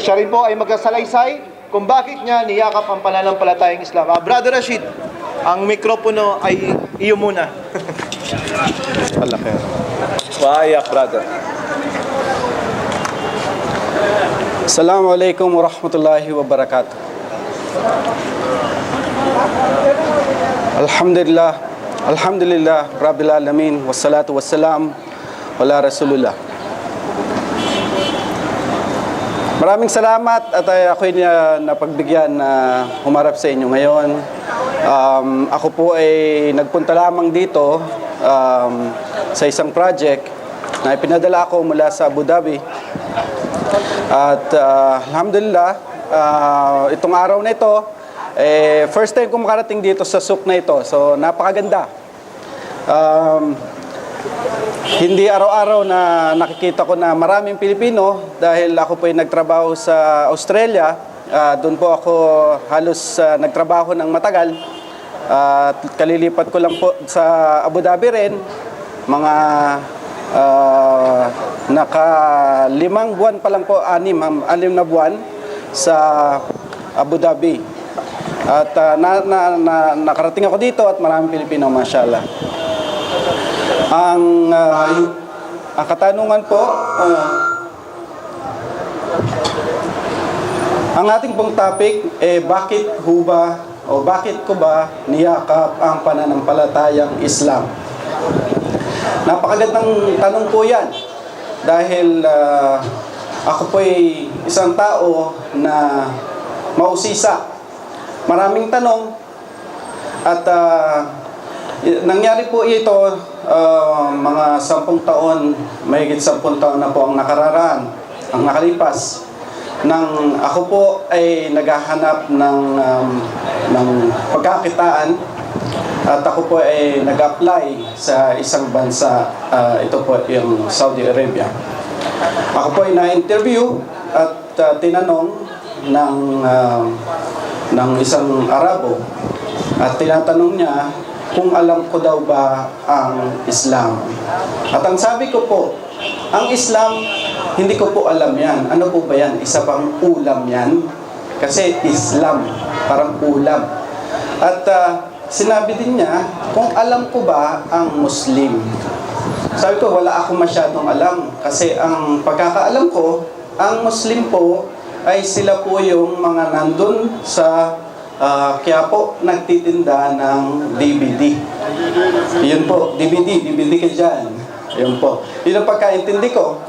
siya rin po ay magkasalaysay kung bakit niya niyakap ang pananampalatayang Islam. Ah, Brother Rashid, ang mikropono ay iyo muna. Kaya. Waayak, brother. Assalamualaikum warahmatullahi wabarakatuh. Alhamdulillah, Alhamdulillah, Rabbil Alamin, wassalatu wassalam, wala Rasulullah. Maraming salamat at ay ako'y na, napagbigyan na humarap sa inyo ngayon. Um, ako po ay nagpunta lamang dito um, sa isang project na ipinadala ako mula sa Abu Dhabi. At ah, alhamdulillah, ah, itong araw na ito, eh, first time ko makarating dito sa souk na ito. So, napakaganda. Um, hindi araw-araw na nakikita ko na maraming Pilipino dahil ako po ay nagtrabaho sa Australia. Ah, doon po ako halos ah, nagtrabaho ng matagal. At kalilipat ko lang po sa Abu Dhabi rin. Mga ah, naka limang buwan pa lang po, anim, anim na buwan sa Abu Dhabi. At ah, na, na, na, nakarating ako dito at maraming Pilipino, mashallah. Ang, ah, ang katanungan po, ah, ang ating pong topic, eh, bakit ho ba o bakit ko ba niyakap ang pananampalatayang Islam? Napakagandang tanong po yan. Dahil ah, ako po ay isang tao na mausisa. Maraming tanong at y- nangyari po ito ah, mga sampung taon, mahigit sampung taon na po ang nakararaan, ang nakalipas nang ako po ay naghahanap ng um, ng pagkakitaan at ako po ay nag-apply sa isang bansa ah, ito po yung Saudi Arabia. Ako po ay na-interview at ah, tinanong ng ah, ng isang Arabo at tinatanong niya kung alam ko daw ba ang Islam. At ang sabi ko po, ang Islam, hindi ko po alam yan. Ano po ba yan? Isa pang ulam yan? Kasi Islam, parang ulam. At ah, sinabi din niya, kung alam ko ba ang Muslim. Sabi ko, wala akong masyadong alam. Kasi ang pagkakaalam ko, ang Muslim po ay sila po yung mga nandun sa ah, kaya po nagtitinda ng DVD. Yun po, DVD, DVD ka dyan. Yun po. Yun ang pagkaintindi ko.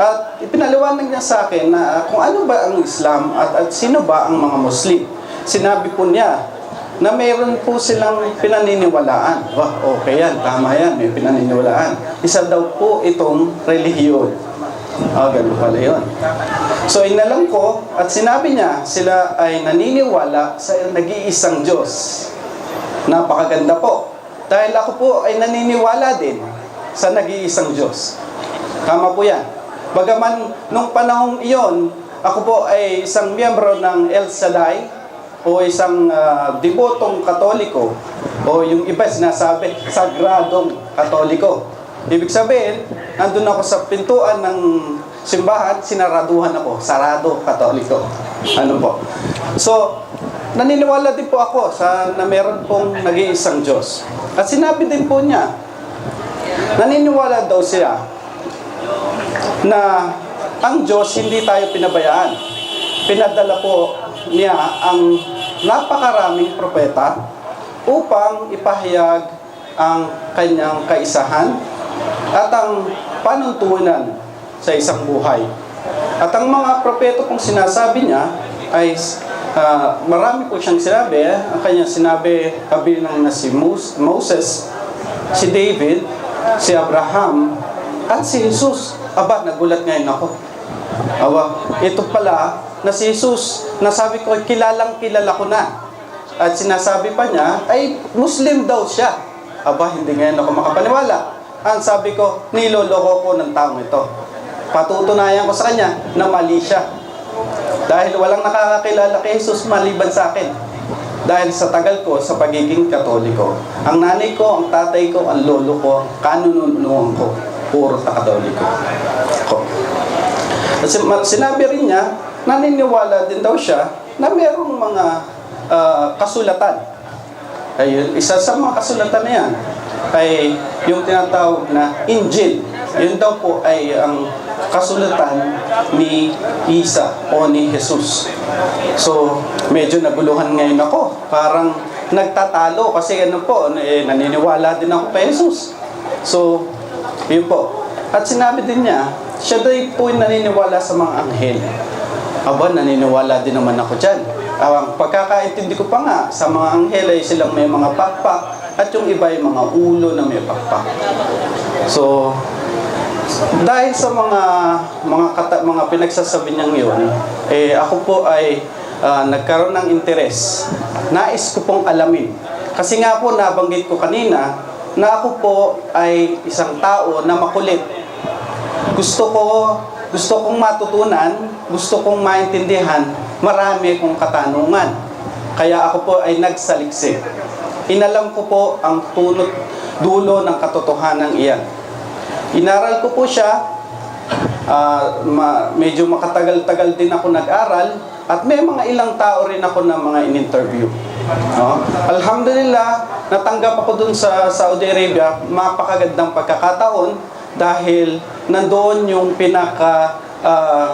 At ipinaliwanag niya sa akin na ah, kung ano ba ang Islam at, at sino ba ang mga Muslim. Sinabi po niya na mayroon po silang pinaniniwalaan. Wah, okay yan, tama yan, may pinaniniwalaan. Isa daw po itong relihiyon. Ah, ganun pala yun. So, inalam ko at sinabi niya, sila ay naniniwala sa nag-iisang Diyos. Napakaganda po. Dahil ako po ay naniniwala din sa nag-iisang Diyos. Tama po yan. Bagaman nung panahong iyon, ako po ay isang miyembro ng El Shaddai o isang ah, debotong katoliko o yung iba sinasabi, sagradong katoliko. Ibig sabihin, nandun ako sa pintuan ng simbahan, sinaraduhan ako, sarado katoliko. Ano po? So, naniniwala din po ako sa na meron pong nag-iisang Diyos. At sinabi din po niya, naniniwala daw siya na ang Diyos hindi tayo pinabayaan. Pinadala po niya ang napakaraming propeta upang ipahayag ang kanyang kaisahan at ang panuntunan sa isang buhay. At ang mga propeta pong sinasabi niya ay ah, marami po siyang sinabi. eh. Ang kanyang sinabi, kabilang na si Mos- Moses, si David, si Abraham, at si Jesus. Aba, nagulat ngayon ako. Aba, ito pala na si Jesus, nasabi ko, kilalang kilala ko na. At sinasabi pa niya, ay Muslim daw siya. Aba, hindi ngayon ako makapaniwala. Ang sabi ko, niloloko ko ng taong ito. Patutunayan ko sa kanya na mali siya. Dahil walang nakakakilala kay Jesus maliban sa akin. Dahil sa tagal ko sa pagiging katoliko. Ang nanay ko, ang tatay ko, ang lolo ko, kanununuan ko, puro sa katoliko. Ko. Sinabi rin niya naniniwala din daw siya na merong mga ah, kasulatan. Ayun, isa sa mga kasulatan na yan ay yung tinatawag na Injil. Yun daw po ay ang kasulatan ni Isa o ni Jesus. So, medyo naguluhan ngayon ako. Parang nagtatalo kasi ano po, eh, naniniwala din ako kay Jesus. So, yun po. At sinabi din niya, siya daw po naniniwala sa mga anghel. Aba, naniniwala din naman ako dyan. Ang pagkakaintindi ko pa nga, sa mga anghel ay silang may mga pakpak at yung iba ay mga ulo na may pakpak. So, dahil sa mga mga kata, mga pinagsasabi niyang yun, eh ako po ay ah, nagkaroon ng interes. Nais ko pong alamin. Kasi nga po nabanggit ko kanina na ako po ay isang tao na makulit. Gusto ko gusto kong matutunan, gusto kong maintindihan, marami kong katanungan. Kaya ako po ay nagsaliksik. Inalam ko po ang tunot dulo ng katotohanan iyan. Inaral ko po siya, ah, ma- medyo makatagal-tagal din ako nag-aral, at may mga ilang tao rin ako na mga in-interview. No? Alhamdulillah, natanggap ako dun sa Saudi Arabia, mapakagandang pagkakataon dahil nandoon yung pinaka ah,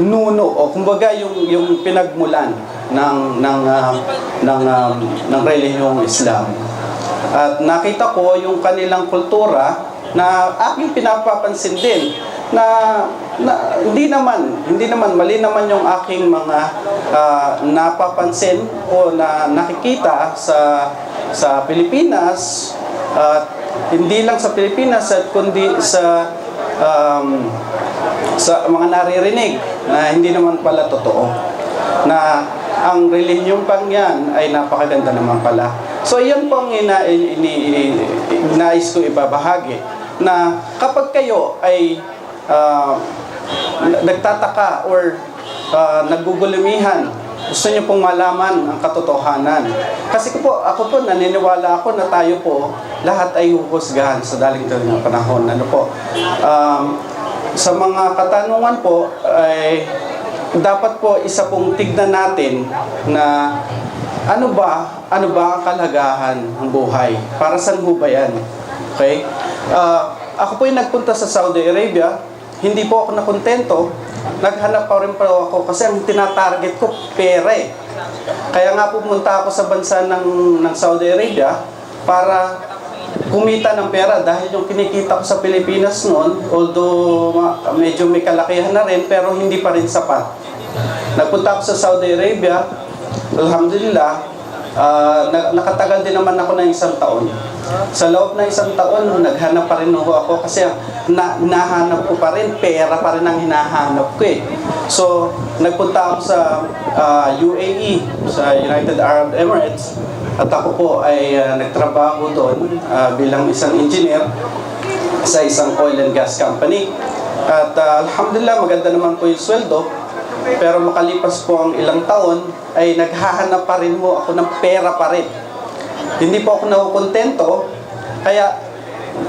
nuno o kumbaga yung yung pinagmulan ng ng ah, ng ah, ng relihiyong Islam. At nakita ko yung kanilang kultura na aking pinapapansin din na, na hindi naman hindi naman mali naman yung aking mga ah, napapansin o na nakikita sa sa Pilipinas at hindi lang sa Pilipinas at kundi sa um, sa mga naririnig na hindi naman pala totoo na ang relihiyong pang yan ay napakaganda naman pala. So yan po ang ina, ini, nais ko ibabahagi na kapag kayo ay n- nagtataka or ah, nagugulumihan, gusto niyo pong malaman ang katotohanan. Kasi ko po, ako po naniniwala ako na tayo po lahat ay huhusgahan sa daling ng panahon. Ano po? Um, sa mga katanungan po ay dapat po isa pong tignan natin na ano ba ano ba ang kalagahan ng buhay? Para saan ho ba yan? Okay? Ah, ako po yung nagpunta sa Saudi Arabia. Hindi po ako nakontento. Naghanap pa rin po ako kasi ang tinatarget ko pera eh. Kaya nga pumunta ako sa bansa ng ng Saudi Arabia para kumita ng pera dahil yung kinikita ko sa Pilipinas noon, although medyo may kalakihan na rin, pero hindi pa rin sapat. Nagpunta ako sa Saudi Arabia, alhamdulillah, ah, na- nakatagal din naman ako ng isang taon. Sa loob ng isang taon, naghanap pa rin ako kasi na, nahanap ko pa rin, pera pa rin ang hinahanap ko eh. So, nagpunta ako sa ah, UAE, sa United Arab Emirates, at ako po ay ah, nagtrabaho doon ah, bilang isang engineer sa isang oil and gas company. At ah, alhamdulillah, maganda naman po yung sweldo. Pero makalipas po ang ilang taon, ay naghahanap pa rin mo ako ng pera pa rin. Hindi po ako nakukontento, kaya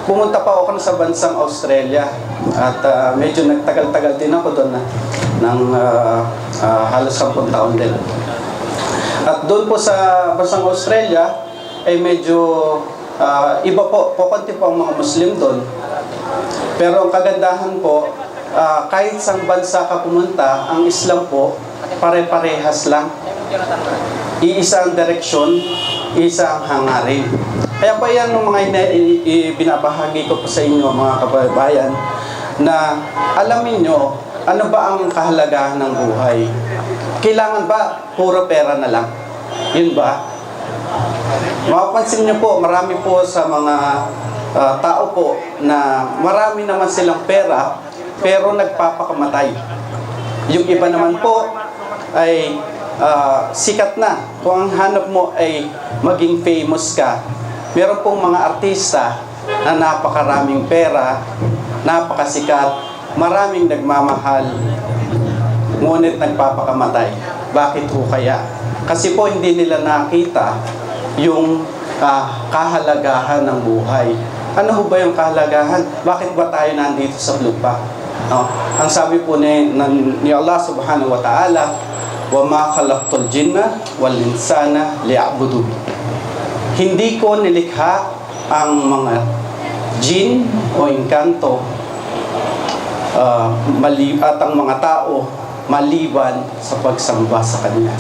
pumunta pa ako sa bansang Australia. At ah, medyo nagtagal-tagal din ako doon na, ng ah, ah, halos 10 taon din. At doon po sa bansang Australia, ay medyo ah, iba po, kukunti po ang mga Muslim doon. Pero ang kagandahan po, ah, kahit sa bansa ka pumunta, ang Islam po, pare-parehas lang. Iisa ang direksyon, isa ang hangarin. Kaya pa yan ng mga binabahagi ko po sa inyo mga kababayan na alamin nyo ano ba ang kahalagahan ng buhay. Kailangan ba puro pera na lang? Yun ba? Mapapansin niyo po, marami po sa mga ah, tao po na marami naman silang pera pero nagpapakamatay. Yung iba naman po ay ah, sikat na. Kung ang hanap mo ay maging famous ka, meron pong mga artista na napakaraming pera, napakasikat, maraming nagmamahal, ngunit nagpapakamatay. Bakit ho kaya? Kasi po hindi nila nakita yung ah, kahalagahan ng buhay. Ano ho ba yung kahalagahan? Bakit ba tayo nandito sa lupa? No? Ang sabi po ni, nan- ni Allah subhanahu wa ta'ala, وَمَا خَلَقْتُ الْجِنَّ وَالْإِنسَانَ لِيَعْبُدُونَ Hindi ko nilikha ang mga jin o engkanto ah, mali at ang mga tao maliban sa pagsamba sa kanila.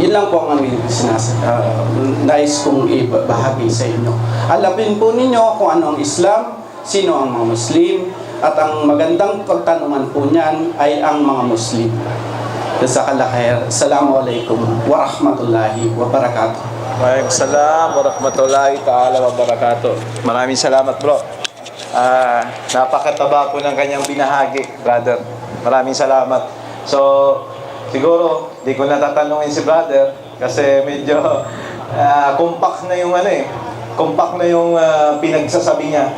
Yun lang po ang aming sinas uh, nais kong ibahagi sa inyo. Alapin po ninyo kung ano ang Islam, sino ang mga Muslim, at ang magandang pagtanungan po niyan ay ang mga Muslim. Jazakallah. Assalamualaikum warahmatullahi wabarakatuh. Waalaikumsalam warahmatullahi ta'ala wabarakatuh. Maraming salamat bro. Ah, napakataba po ng kanyang binahagi, brother. Maraming salamat. So, siguro, di ko natatanungin si brother kasi medyo ah, compact na yung ano eh. Compact na yung ah, pinagsasabi niya.